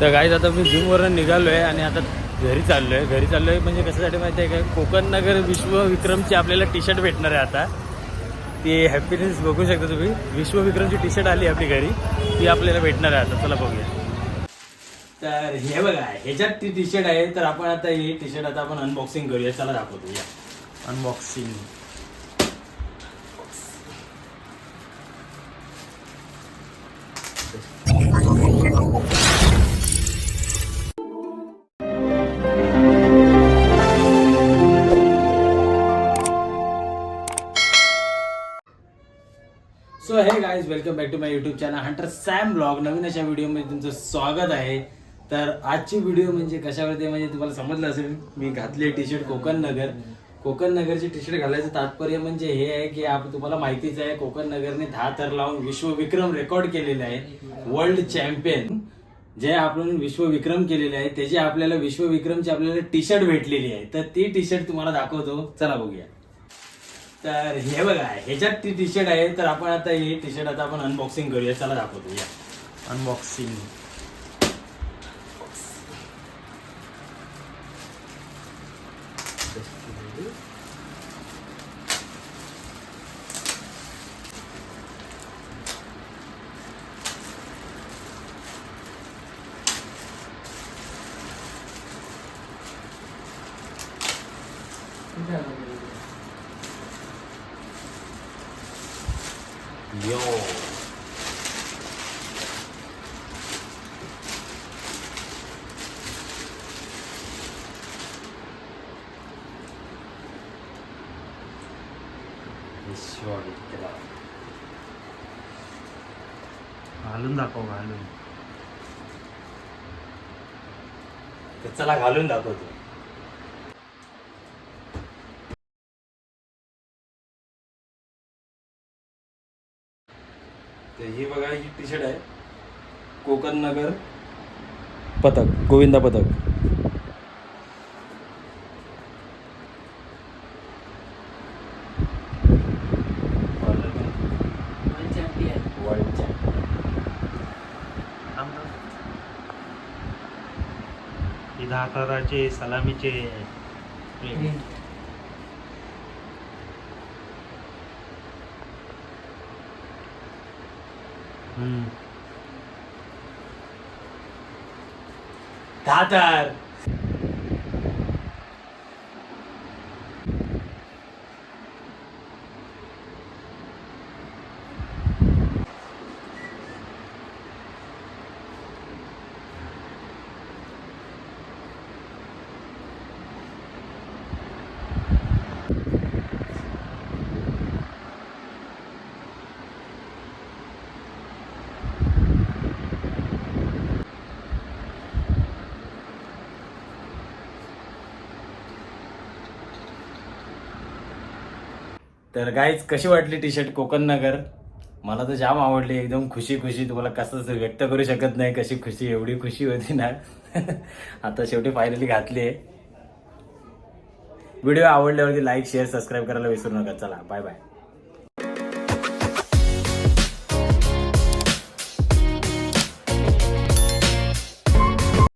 तर गाईज आता मी जिमवरून निघालो आहे आणि आता घरी चाललो आहे घरी चाललो आहे म्हणजे कशासाठी माहिती आहे का? कोकण नगर विश्वविक्रमची आपल्याला टी शर्ट भेटणार आहे आता. ती हॅपीनेस बघू शकता तुम्ही. विश्वविक्रमची टी शर्ट आली आपली घरी. ती आपल्याला भेटणार आहे आता. चला बघूया. तर हे बघा ह्याच्यात ती टी शर्ट आहे. तर आपण आता ही टी शर्ट आता आपण अनबॉक्सिंग करूया. चला दाखवतो. या. Unboxing so hey guys welcome back to my YouTube channel Hunter Sam blog नवीन अशा व्हिडिओमध्ये तुमचं स्वागत आहे. तर आजची व्हिडिओ म्हणजे कशावरती म्हणजे तुम्हाला समजलं असेल मी घातली टी शर्ट कोकण नगर. कोकण नगरची टी शर्ट घालायचं तात्पर्य म्हणजे हे आहे की आप तुम्हाला माहितीच आहे कोकण नगरने दहा तर लावून विश्वविक्रम रेकॉर्ड केलेले आहे. वर्ल्ड चॅम्पियन जे आपण विश्वविक्रम केलेले आहे त्याची आपल्याला विश्वविक्रमची आपल्याला टी शर्ट भेटलेली आहे तर ती टी शर्ट तुम्हाला दाखवतो. चला बघूया. तर हे बघा ह्याच्यात ती टी शर्ट आहे तर आपण आता ही टी शर्ट आता आपण अनबॉक्सिंग करूया. चला दाखवतो या. अनबॉक्सिंग यो विश्वविक्रम घालून दाखव घालून तर चला घालून दाखवतो तर ही बघा ही टी शर्ट आहे. कोकण नगर पथक गोविंदा पथक. ही दहा अकराचे सलामीचे दादर. तर गाईज कशी वाटली टी शर्ट कोकण नगर? मला तर जाम आवडली. एकदम खुशी खुशी. तुम्हाला कसं व्यक्त करू शकत नाही कशी खुशी एवढी खुशी होती ना. आता शेवटी फायनली घातली आहे. व्हिडिओ आवडल्यावरती लाईक शेअर सबस्क्राईब करायला विसरू नका. चला बाय बाय